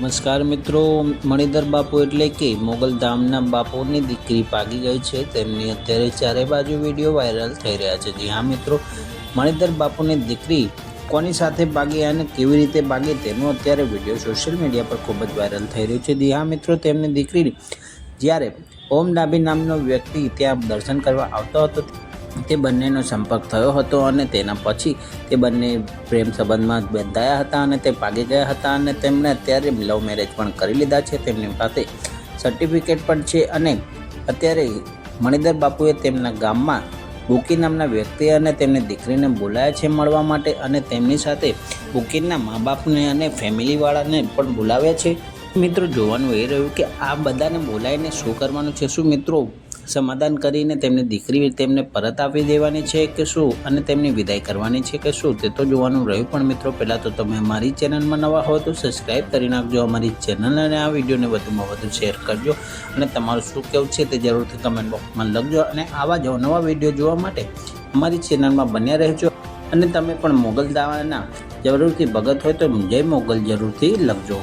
નમસ્કાર મિત્રો, મણિધર બાપુ એટલે કે મોગલધામના બાપુની દીકરી ભાગી ગઈ છે. તેમની અત્યારે ચારે બાજુ વીડિયો વાયરલ થઈ રહ્યા છે. જી હા મિત્રો, મણિધર બાપુની દીકરી કોની સાથે ભાગી અને કેવી રીતે ભાગી તેનો અત્યારે વીડિયો સોશિયલ મીડિયા પર ખૂબ જ વાયરલ થઈ રહ્યો છે. જી હા મિત્રો, તેમની દીકરી જ્યારે ઓમ ડાભી નામનો વ્યક્તિ ત્યાં દર્શન કરવા આવતો હતો તે બંનેનો સંપર્ક થયો હતો અને તેના પછી તે બંને પ્રેમ સંબંધમાં બંધાયા હતા અને તે ભાગી ગયા હતા અને તેમણે અત્યારે લવ મેરેજ પણ કરી લીધા છે. તેમની પાસે સર્ટિફિકેટ પણ છે અને અત્યારે મણિધર બાપુએ તેમના ગામમાં બુકી નામના વ્યક્તિ અને તેમની દીકરીને બોલાયા છે મળવા માટે અને તેમની સાથે બુકીના મા બાપને અને ફેમિલીવાળાને પણ બોલાવ્યા છે. મિત્રો, જોવાનું એ રહ્યું કે આ બધાને બોલાવીને શું કરવાનું છે? શું મિત્રો સમાધાન કરીને તેમની દીકરી તેમને પરત આપી દેવાની છે કે શું? અને તેમની વિદાય કરવાની છે કે શું? તે તો જોવાનું રહ્યું. પણ મિત્રો, પહેલાં તો તમે અમારી ચેનલમાં નવા હો તો સબસ્ક્રાઈબ કરી નાખજો. અમારી ચેનલ અને આ વિડીયોને વધુમાં વધુ શેર કરજો. અને તમારું શું કેવું છે તે જરૂરથી કમેન્ટ બોક્સમાં લખજો. અને આવા જ નવા વીડિયો જોવા માટે અમારી ચેનલમાં બન્યા રહેજો. અને તમે પણ મોગલ દાવાના જરૂરથી ભગત હોય તો જય મોગલ જરૂરથી લખજો.